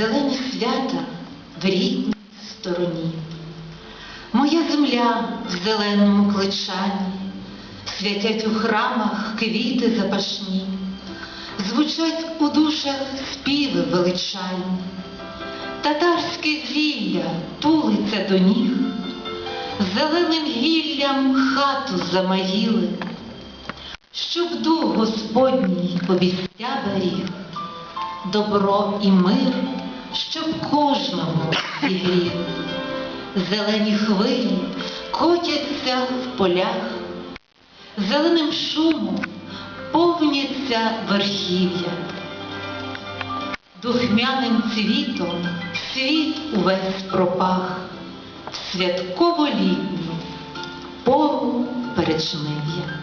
зелені свята в рідній стороні. Моя земля в зеленому кличанні, святять у храмах квіти запашні, звучать у душах співи величальні, татарське зілля тулиться до ніг, зеленим гіллям хату замаїли, щоб дух Господній обіця беріг, добро і мир, щоб кожного зігрів. Зелені хвилі котяться в полях, зеленим шумом повняться верхів'я, духмяним цвітом світ увесь пропах, в святково літню пору перечмив'я.